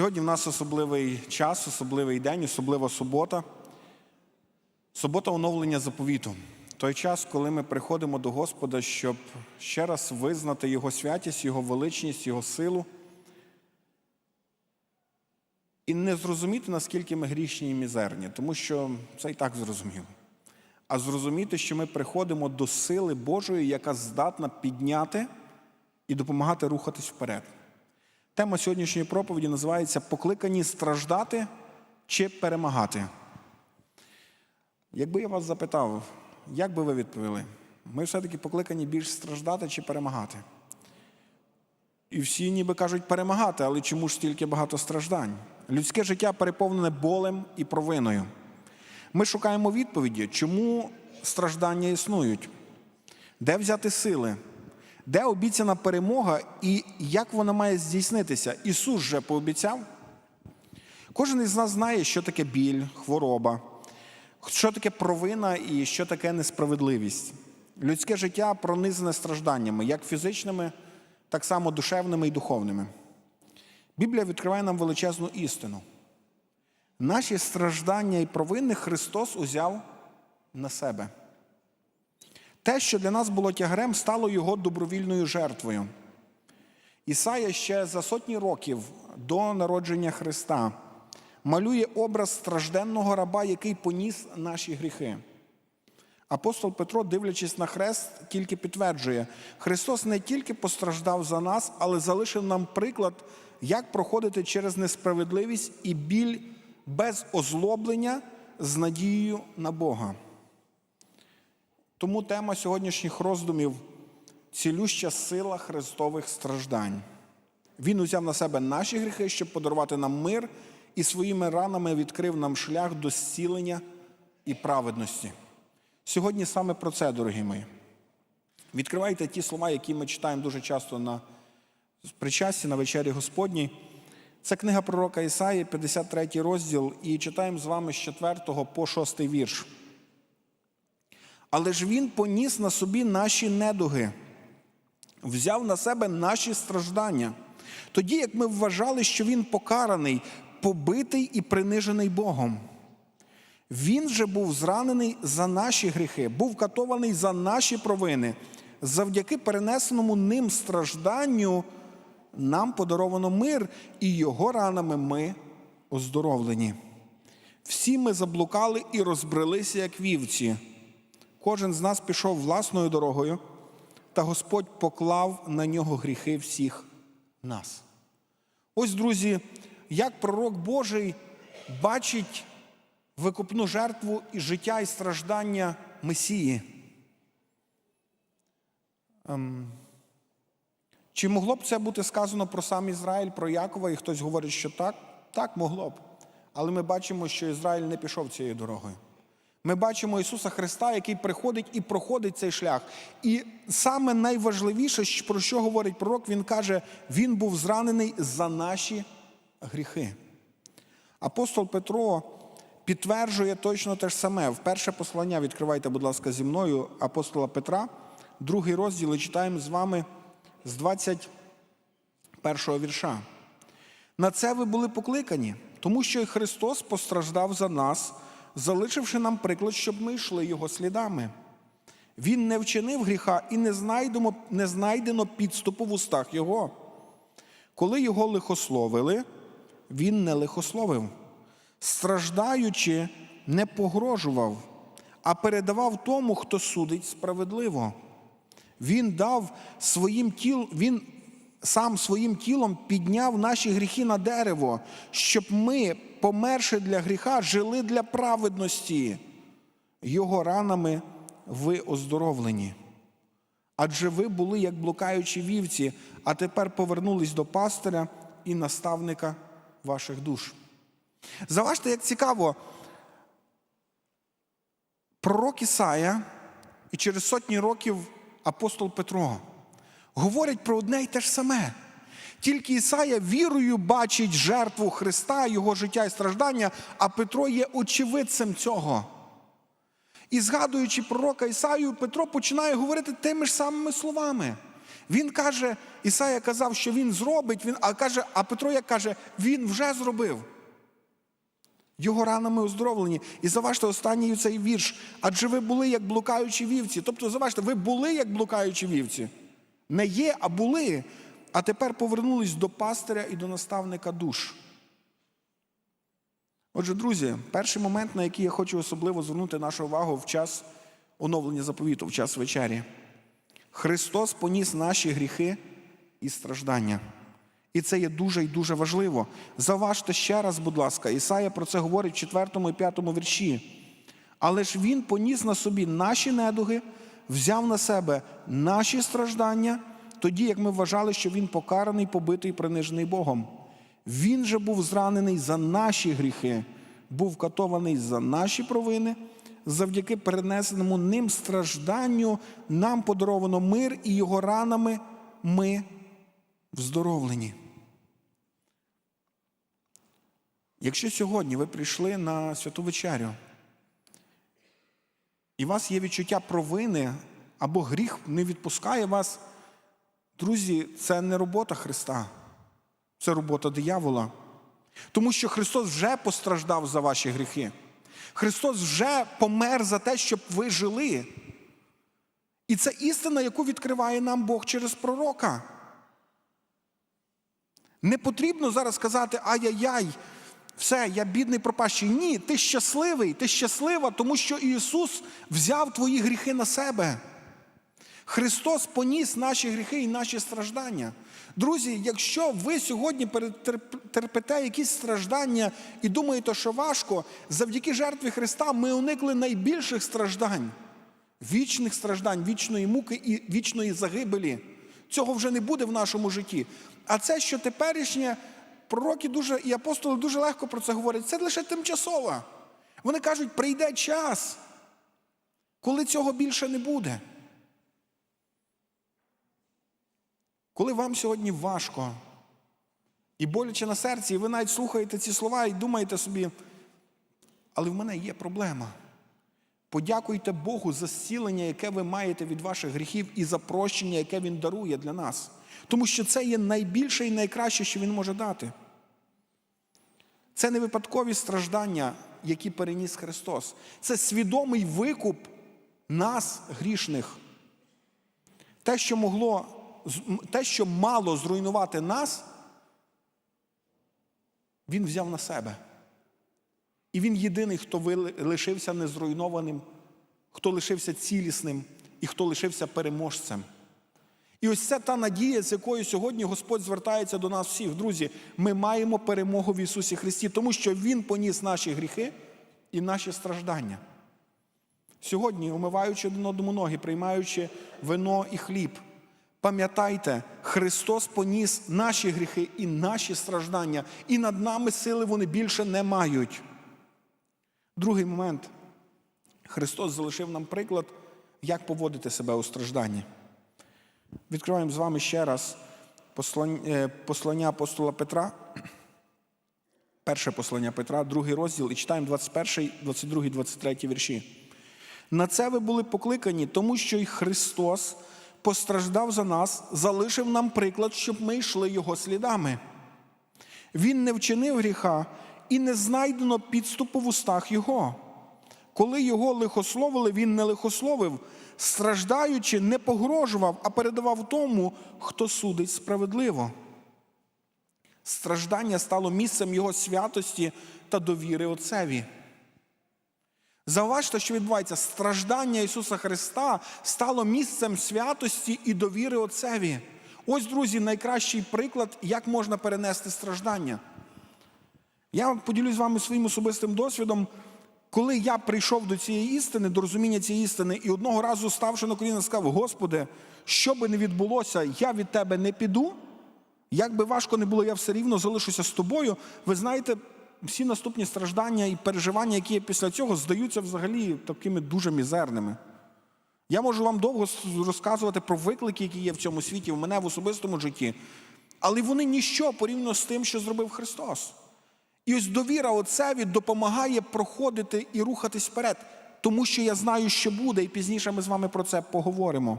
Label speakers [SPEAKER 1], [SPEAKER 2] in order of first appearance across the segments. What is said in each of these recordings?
[SPEAKER 1] Сьогодні в нас особливий час, особливий день, особлива субота. Субота оновлення заповіту. Той час, коли ми приходимо до Господа, щоб ще раз визнати Його святість, Його величність, Його силу. І не зрозуміти, наскільки ми грішні і мізерні, тому що це і так зрозуміло. А зрозуміти, що ми приходимо до сили Божої, яка здатна підняти і допомагати рухатись вперед. Тема сьогоднішньої проповіді називається Покликані страждати чи перемагати. Якби я вас запитав, як би ви відповіли? Ми все-таки покликані більш страждати чи перемагати? І всі ніби кажуть перемагати, але чому ж стільки багато страждань? Людське життя переповнене болем і провиною. Ми шукаємо відповіді, чому страждання існують, де взяти сили, де обіцяна перемога і як вона має здійснитися. Ісус же пообіцяв. Кожен із нас знає, що таке біль, хвороба, що таке провина і що таке несправедливість. Людське життя пронизане стражданнями, як фізичними, так само душевними і духовними. Біблія відкриває нам величезну істину. Наші страждання і провини Христос узяв на себе. Те, що для нас було тягарем, стало його добровільною жертвою. Ісая ще за сотні років до народження Христа малює образ стражденного раба, який поніс наші гріхи. Апостол Петро, дивлячись на хрест, тільки підтверджує, Христос не тільки постраждав за нас, але залишив нам приклад, як проходити через несправедливість і біль без озлоблення з надією на Бога. Тому тема сьогоднішніх роздумів цілюща сила Христових страждань. Він узяв на себе наші гріхи, щоб подарувати нам мир, і своїми ранами відкрив нам шлях до зцілення і праведності. Сьогодні саме про це, дорогі мої. Відкривайте ті слова, які ми читаємо дуже часто на причасті, на вечері Господній. Це книга пророка Ісаї, 53 розділ, і читаємо з вами з 4 по 6 вірш. Але ж Він поніс на собі наші недуги, взяв на себе наші страждання. Тоді, як ми вважали, що Він покараний, побитий і принижений Богом. Він же був зранений за наші гріхи, був катований за наші провини. Завдяки перенесеному ним стражданню нам подаровано мир, і його ранами ми оздоровлені. Всі ми заблукали і розбрелися, як вівці. Кожен з нас пішов власною дорогою, та Господь поклав на нього гріхи всіх нас. Ось, друзі, як пророк Божий бачить викупну жертву і життя і страждання Месії. Ем, Чи могло б це бути сказано про сам Ізраїль, про Якова, і хтось говорить, що так? Так, могло б. Але ми бачимо, що Ізраїль не пішов цією дорогою. Ми бачимо Ісуса Христа, який приходить і проходить цей шлях. І саме найважливіше, про що говорить пророк, він каже, Він був зранений за наші гріхи. Апостол Петро підтверджує точно те ж саме. В перше послання відкривайте, будь ласка, зі мною апостола Петра, другий розділ і читаємо з вами з 21 вірша. На це ви були покликані, тому що і Христос постраждав за нас, залишивши нам приклад, щоб ми йшли Його слідами. Він не вчинив гріха і не знайдено, не знайдено підступу в устах Його. Коли його лихословили, він не лихословив, страждаючи, не погрожував, а передавав тому, хто судить справедливо. Він дав своїм тіл, він сам своїм тілом підняв наші гріхи на дерево, щоб ми, померши для гріха, жили для праведності. Його ранами ви оздоровлені. Адже ви були як блукаючі вівці, а тепер повернулись до пастиря і наставника ваших душ. Заважте, як цікаво, пророк Ісая і через сотні років апостол Петро говорять про одне й те ж саме. Тільки Ісая вірою бачить жертву Христа, Його життя і страждання, а Петро є очевидцем цього. І згадуючи пророка Ісаю, Петро починає говорити тими ж самими словами. Він каже, Ісая казав, що він зробить, він, а каже, а Петро як каже, він вже зробив. Його ранами оздоровлені. І заважте останній цей вірш. Адже ви були як блукаючі вівці. Тобто, заважте, ви були як блукаючі вівці. Не є, а були. А тепер повернулись до пастиря і до наставника душ. Отже, друзі, перший момент, на який я хочу особливо звернути нашу увагу в час оновлення заповіту, в час вечері. Христос поніс наші гріхи і страждання. І це є дуже і дуже важливо. Заважте ще раз, будь ласка, Ісая про це говорить в 4 і 5 вірші. Але ж Він поніс на собі наші недуги, взяв на себе наші страждання, тоді як ми вважали, що Він покараний, побитий, принижений Богом. Він же був зранений за наші гріхи, був катований за наші провини. Завдяки перенесеному ним стражданню нам подаровано мир, і його ранами ми вздоровлені. Якщо сьогодні ви прийшли на святу вечерю, і у вас є відчуття провини або гріх не відпускає вас, друзі, це не робота Христа, це робота диявола. Тому що Христос вже постраждав за ваші гріхи. Христос вже помер за те, щоб ви жили. І це істина, яку відкриває нам Бог через пророка. Не потрібно зараз сказати ай-яй-яй, все, я бідний пропащий. Ні, ти щасливий, ти щаслива, тому що Ісус взяв твої гріхи на себе. Христос поніс наші гріхи і наші страждання. Друзі, якщо ви сьогодні терпите якісь страждання і думаєте, що важко, завдяки жертві Христа ми уникли найбільших страждань, вічних страждань, вічної муки і вічної загибелі. Цього вже не буде в нашому житті. А це, що теперішнє, пророки дуже і апостоли дуже легко про це говорять, це лише тимчасово. Вони кажуть, прийде час, коли цього більше не буде. Коли вам сьогодні важко і боляче на серці, і ви навіть слухаєте ці слова і думаєте собі, але в мене є проблема. Подякуйте Богу за зцілення, яке ви маєте від ваших гріхів, і за прощення, яке Він дарує для нас. Тому що це є найбільше і найкраще, що Він може дати. Це не випадкові страждання, які переніс Христос. Це свідомий викуп нас, грішних. Те, що могло, те, що мало зруйнувати нас, Він взяв на себе. І він єдиний, хто лишився незруйнованим, хто лишився цілісним і хто лишився переможцем. І ось це та надія, з якою сьогодні Господь звертається до нас всіх. Друзі, ми маємо перемогу в Ісусі Христі, тому що Він поніс наші гріхи і наші страждання. Сьогодні, умиваючи один одному ноги, приймаючи вино і хліб, пам'ятайте, Христос поніс наші гріхи і наші страждання, і над нами сили вони більше не мають. Другий момент. Христос залишив нам приклад, як поводити себе у стражданні. Відкриваємо з вами ще раз послання апостола Петра. Перше послання Петра, другий розділ, і читаємо 21, 22, 23 вірші. На це ви були покликані, тому що й Христос постраждав за нас, залишив нам приклад, щоб ми йшли Його слідами. Він не вчинив гріха і не знайдено підступу в устах Його. Коли його лихословили, він не лихословив, страждаючи, не погрожував, а передавав тому, хто судить справедливо. Страждання стало місцем Його святості та довіри Отцеві. Зауважте, що відбувається, страждання Ісуса Христа стало місцем святості і довіри Отцеві. Ось, друзі, найкращий приклад, як можна перенести страждання. Я поділюсь з вами своїм особистим досвідом, коли я прийшов до цієї істини, до розуміння цієї істини, і одного разу, ставши на коліна, сказав: Господи, що би не відбулося, я від Тебе не піду. Як би важко не було, я все рівно залишуся з тобою. Ви знаєте, всі наступні страждання і переживання, які є після цього, здаються взагалі такими дуже мізерними. Я можу вам довго розказувати про виклики, які є в цьому світі, в мене в особистому житті, але вони ніщо порівняно з тим, що зробив Христос. І ось довіра Отцеві допомагає проходити і рухатись вперед, тому що я знаю, що буде, і пізніше ми з вами про це поговоримо.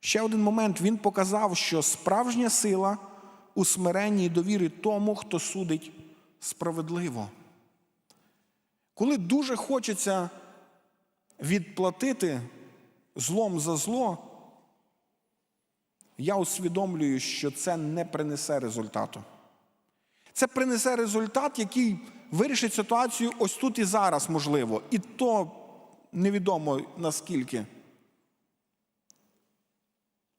[SPEAKER 1] Ще один момент. Він показав, що справжня сила у смиренні і довірі тому, хто судить справедливо. Коли дуже хочеться відплатити злом за зло, я усвідомлюю, що це не принесе результату. Це принесе результат, який вирішить ситуацію ось тут і зараз, можливо. І то невідомо наскільки.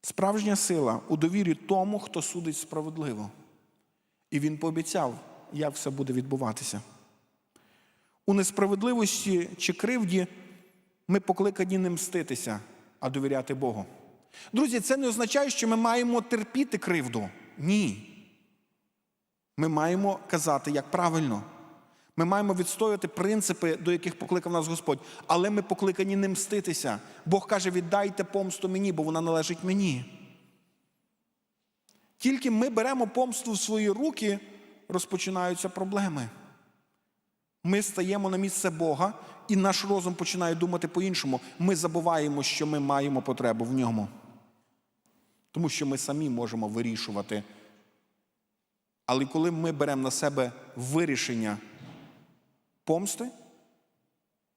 [SPEAKER 1] Справжня сила у довірі тому, хто судить справедливо. І він пообіцяв, як все буде відбуватися. У несправедливості чи кривді ми покликані не мститися, а довіряти Богу. Друзі, це не означає, що ми маємо терпіти кривду. Ні. Ми маємо казати, як правильно. Ми маємо відстоювати принципи, до яких покликав нас Господь. Але ми покликані не мститися. Бог каже: віддайте помсту мені, бо вона належить мені. Тільки ми беремо помсту в свої руки, розпочинаються проблеми. Ми стаємо на місце Бога, і наш розум починає думати по-іншому. Ми забуваємо, що ми маємо потребу в ньому. Тому що ми самі можемо вирішувати. Але коли ми беремо на себе вирішення помсти,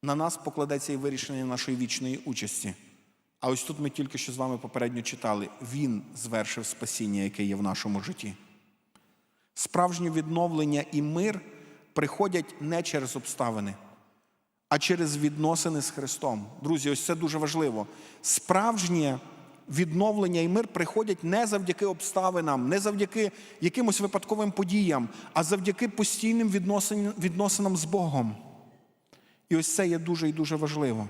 [SPEAKER 1] на нас покладеться і вирішення нашої вічної участі. А ось тут ми тільки що з вами попередньо читали: Він звершив спасіння, яке є в нашому житті. Справжнє відновлення і мир приходять не через обставини, а через відносини з Христом. Друзі, ось це дуже важливо. Справжнє відновлення і мир приходять не завдяки обставинам, не завдяки якимось випадковим подіям, а завдяки постійним відносинам з Богом. І ось це є дуже і дуже важливо.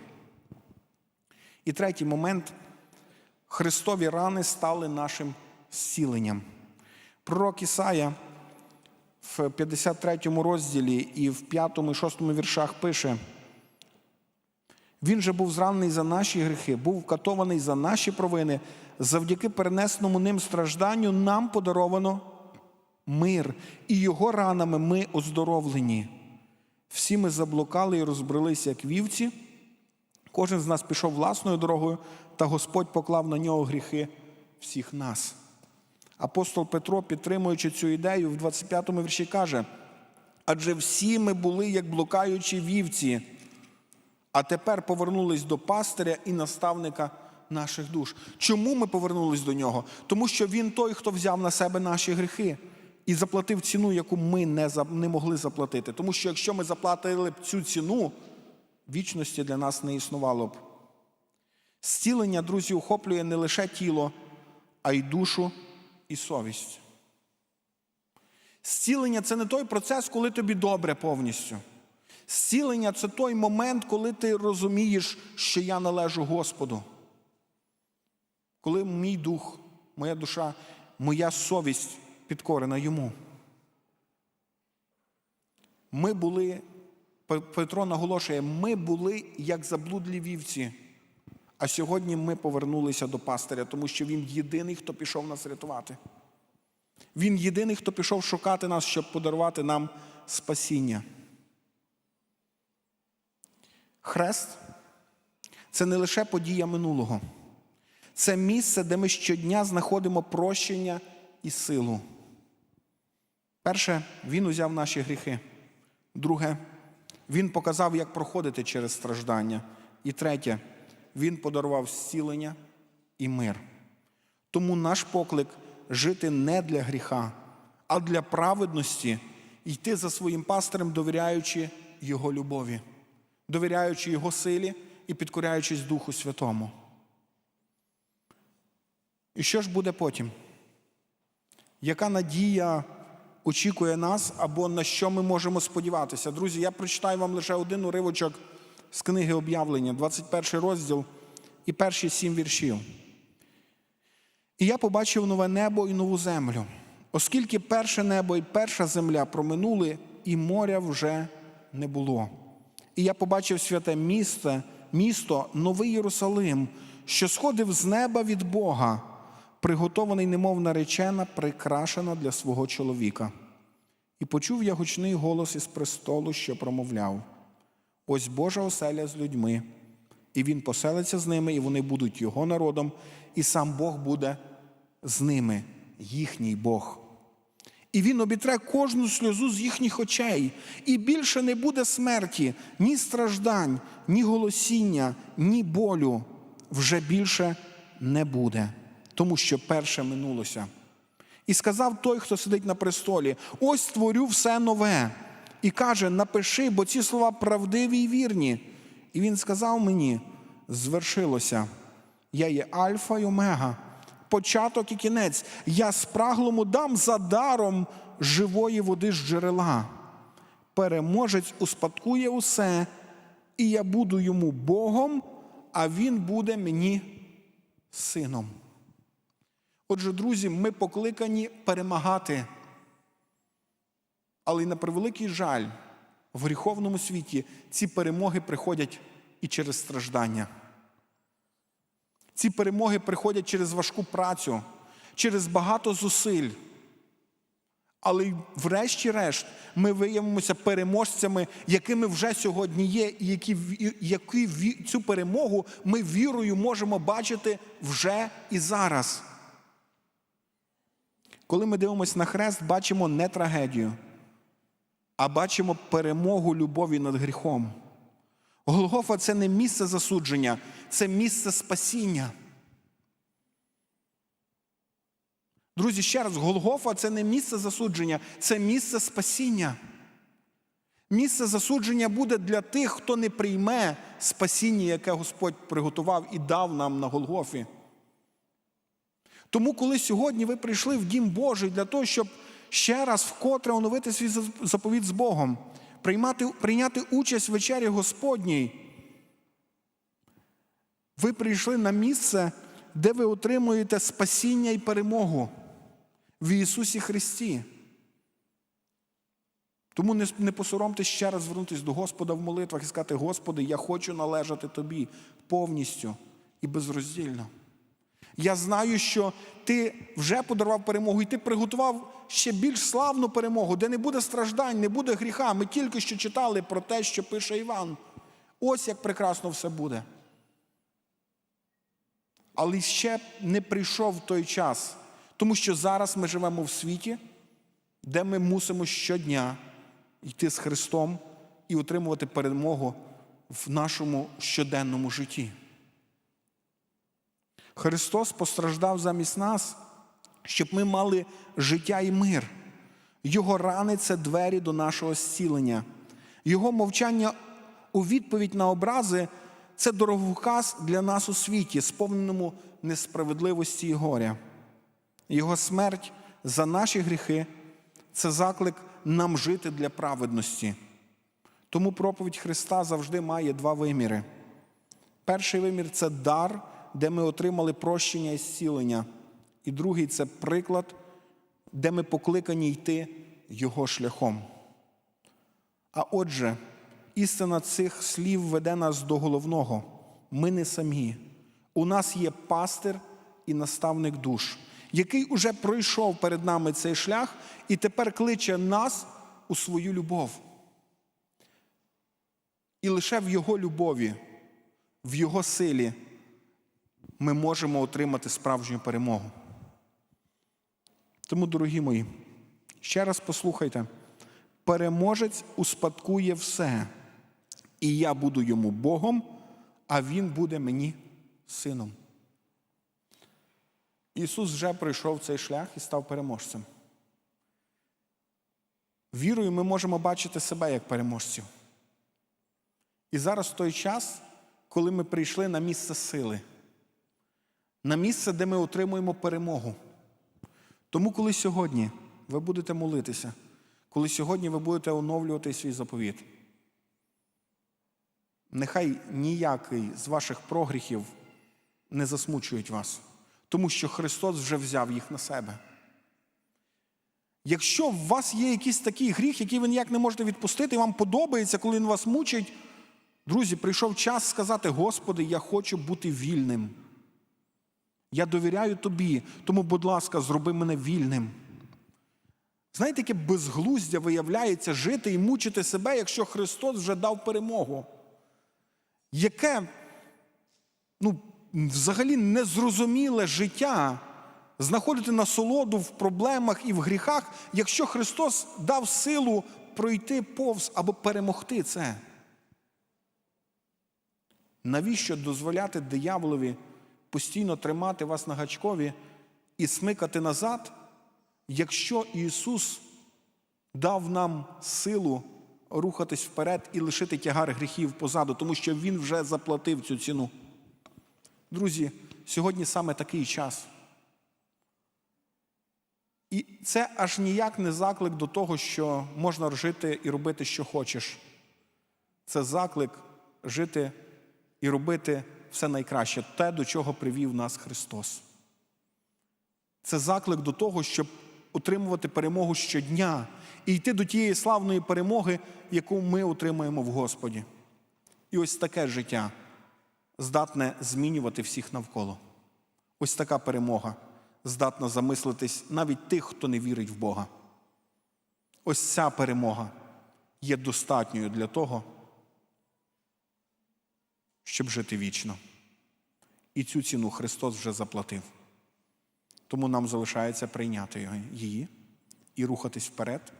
[SPEAKER 1] І третій момент Христові рани стали нашим зціленням. Пророк Ісая в 53 розділі і в 5 і 6 віршах пише: Він же був зранений за наші гріхи, був вкатований за наші провини. Завдяки перенесеному ним стражданню нам подаровано мир, і його ранами ми оздоровлені. Всі ми заблукали і розбрелися, як вівці. Кожен з нас пішов власною дорогою, та Господь поклав на нього гріхи всіх нас. Апостол Петро, підтримуючи цю ідею, в 25-му вірші каже: адже всі ми були як блукаючі вівці, а тепер повернулись до пастиря і наставника наших душ. Чому ми повернулись до нього? Тому що він той, хто взяв на себе наші гріхи і заплатив ціну, яку ми не, не могли заплатити. Тому що якщо ми заплатили б цю ціну, вічності для нас не існувало б. Зцілення, друзі, охоплює не лише тіло, а й душу і совість. Зцілення це не той процес, коли тобі добре повністю. Зцілення це той момент, коли ти розумієш, що я належу Господу. Коли мій дух, моя душа, моя совість підкорена йому. Ми були, Петро наголошує, ми були як заблудлі вівці. А сьогодні ми повернулися до пастиря, тому що він єдиний, хто пішов нас рятувати. Він єдиний, хто пішов шукати нас, щоб подарувати нам спасіння. Хрест це не лише подія минулого, це місце, де ми щодня знаходимо прощення і силу. Перше, він узяв наші гріхи. Друге, він показав, як проходити через страждання. І третє, він подарував зцілення і мир. Тому наш поклик жити не для гріха, а для праведності, йти за своїм пастирем, довіряючи Його любові, довіряючи Його силі і підкоряючись Духу Святому. І що ж буде потім? Яка надія очікує нас або на що ми можемо сподіватися? Друзі, я прочитаю вам лише один уривочок з книги об'явлення, 21 розділ і перші сім віршів. І я побачив нове небо і нову землю, оскільки перше небо і перша земля проминули, і моря вже не було. І я побачив святе місце, місто, новий Єрусалим, що сходив з неба від Бога, приготований, немов наречена, прикрашена для свого чоловіка. І почув я гучний голос із престолу, що промовляв: Ось Божа оселя з людьми, І він поселиться з ними, і вони будуть його народом, і сам Бог буде з ними, їхній Бог. І він обітре кожну сльозу з їхніх очей, і більше не буде смерті, ні страждань, ні голосіння, ні болю вже більше не буде, тому що перше минулося. І сказав той, хто сидить на престолі: ось створю все нове. І каже: напиши, бо ці слова правдиві і вірні. І він сказав мені: звершилося. Я є Альфа й Омега, початок і кінець. Я спраглому дам за даром живої води з джерела. Переможець успадкує усе, і я буду йому Богом, а він буде мені сином. Отже, друзі, ми покликані перемагати. Але й на превеликий жаль, в гріховному світі ці перемоги приходять і через страждання. Ці перемоги приходять через важку працю, через багато зусиль. Але врешті-решт ми виявимося переможцями, якими вже сьогодні є, і які, які цю перемогу ми вірою можемо бачити вже і зараз. Коли ми дивимося на хрест, бачимо не трагедію, а бачимо перемогу любові над гріхом. Голгофа це не місце засудження, це місце спасіння. Друзі, ще раз, Голгофа це не місце засудження, це місце спасіння. Місце засудження буде для тих, хто не прийме спасіння, яке Господь приготував і дав нам на Голгофі. Тому, коли сьогодні ви прийшли в Дім Божий для того, щоб ще раз вкотре оновити свій заповіт з Богом, приймати, прийняти участь в вечері Господній, ви прийшли на місце, де ви отримуєте спасіння і перемогу в Ісусі Христі. Тому не, не посоромтесь ще раз звернутися до Господа в молитвах і сказати: Господи, я хочу належати Тобі повністю і безроздільно. Я знаю, що ти вже подарував перемогу, і ти приготував ще більш славну перемогу, де не буде страждань, не буде гріха. Ми тільки що читали про те, що пише Іван. Ось як прекрасно все буде. Але ще не прийшов той час, тому що зараз ми живемо в світі, де ми мусимо щодня йти з Христом і отримувати перемогу в нашому щоденному житті. Христос постраждав замість нас, щоб ми мали життя і мир. Його рани це двері до нашого зцілення. Його мовчання у відповідь на образи це дороговказ для нас у світі, сповненому несправедливості і горя. Його смерть за наші гріхи це заклик нам жити для праведності. Тому проповідь Христа завжди має два виміри. Перший вимір це дар, де ми отримали прощення і зцілення. І другий це приклад, де ми покликані йти Його шляхом. А отже, істина цих слів веде нас до головного. Ми не самі. У нас є пастир і наставник душ, який уже пройшов перед нами цей шлях і тепер кличе нас у свою любов. І лише в Його любові, в Його силі ми можемо отримати справжню перемогу. Тому, дорогі мої, ще раз послухайте: переможець успадкує все, і я буду йому Богом, а Він буде мені сином. Ісус вже пройшов цей шлях і став переможцем. Вірою ми можемо бачити себе як переможців. І зараз той час, коли ми прийшли на місце сили, на місце, де ми отримуємо перемогу. Тому, коли сьогодні ви будете молитися, коли сьогодні ви будете оновлювати свій заповіт, нехай ніякий з ваших прогріхів не засмучують вас, тому що Христос вже взяв їх на себе. Якщо у вас є якийсь такий гріх, який ви ніяк не можете відпустити, і вам подобається, коли він вас мучить, друзі, прийшов час сказати: Господи, я хочу бути вільним. Я довіряю тобі, тому, будь ласка, зроби мене вільним. Знаєте, яке безглуздя виявляється жити і мучити себе, якщо Христос вже дав перемогу? Яке ну, взагалі незрозуміле життя, знаходити насолоду в проблемах і в гріхах, якщо Христос дав силу пройти повз або перемогти це. Навіщо дозволяти дияволові постійно тримати вас на гачкові і смикати назад, якщо Ісус дав нам силу рухатись вперед і лишити тягар гріхів позаду, тому що Він вже заплатив цю ціну. Друзі, сьогодні саме такий час. І це аж ніяк не заклик до того, що можна жити і робити, що хочеш. Це заклик жити і робити все найкраще, те, до чого привів нас Христос. Це заклик до того, щоб отримувати перемогу щодня і йти до тієї славної перемоги, яку ми отримаємо в Господі. І ось таке життя здатне змінювати всіх навколо. Ось така перемога здатна замислитись навіть тих, хто не вірить в Бога. Ось ця перемога є достатньою для того, щоб жити вічно. І цю ціну Христос вже заплатив. Тому нам залишається прийняти її і рухатись вперед,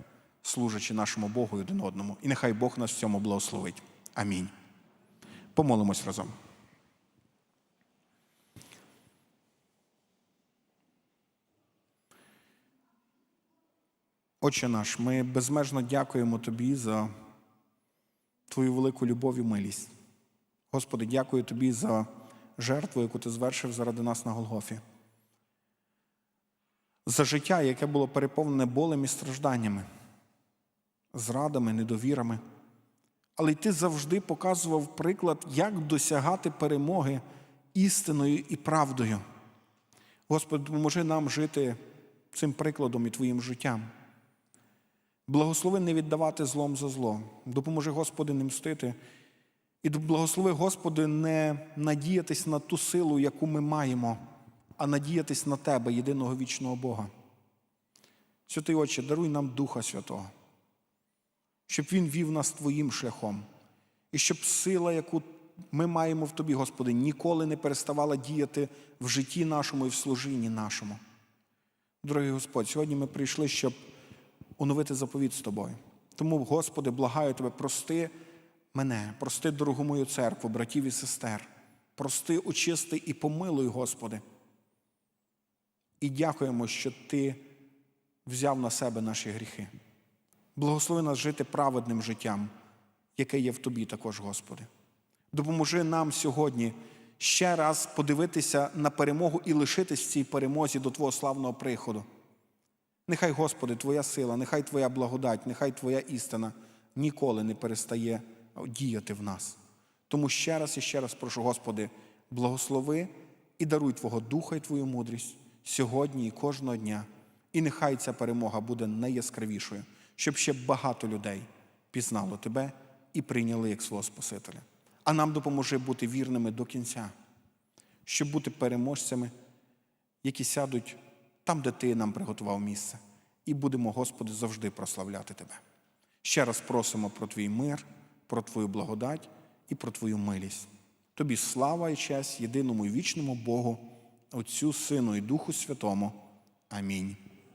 [SPEAKER 1] служачи нашому Богу один одному. І нехай Бог нас в цьому благословить. Амінь. Помолимось разом. Отче наш, ми безмежно дякуємо Тобі за Твою велику любов і милість. Господи, дякую Тобі за жертву, яку Ти звершив заради нас на Голгофі. За життя, яке було переповнене болем і стражданнями, зрадами, недовірами. Але й ти завжди показував приклад, як досягати перемоги істиною і правдою. Господи, допоможи нам жити цим прикладом і Твоїм життям. Благослови не віддавати злом за зло. Допоможи, Господи, не мстити. І благослови, Господи, не надіятись на ту силу, яку ми маємо, а надіятись на Тебе, єдиного вічного Бога. Святий Отче, даруй нам Духа Святого, щоб Він вів нас Твоїм шляхом, і щоб сила, яку ми маємо в Тобі, Господи, ніколи не переставала діяти в житті нашому і в служінні нашому. Дорогий Господь, сьогодні ми прийшли, щоб оновити заповіт з тобою. Тому, Господи, благаю Тебе, прости мене, прости дорогу мою церкву, братів і сестер, прости, очисти і помилуй, Господи. І дякуємо, що Ти взяв на себе наші гріхи. Благослови нас жити праведним життям, яке є в Тобі також, Господи. Допоможи нам сьогодні ще раз подивитися на перемогу і лишитись в цій перемозі до Твого славного приходу. Нехай, Господи, Твоя сила, нехай Твоя благодать, нехай Твоя істина ніколи не перестає діяти в нас. Тому ще раз і ще раз прошу, Господи, благослови і даруй Твого Духа і Твою мудрість сьогодні і кожного дня. І нехай ця перемога буде найяскравішою, щоб ще багато людей пізнало Тебе і прийняли як свого Спасителя. А нам допоможи бути вірними до кінця, щоб бути переможцями, які сядуть там, де Ти нам приготував місце, і будемо, Господи, завжди прославляти Тебе. Ще раз просимо про Твій мир, про Твою благодать і про Твою милість. Тобі слава і честь єдиному і вічному Богу, Отцю, Сину і Духу Святому. Амінь.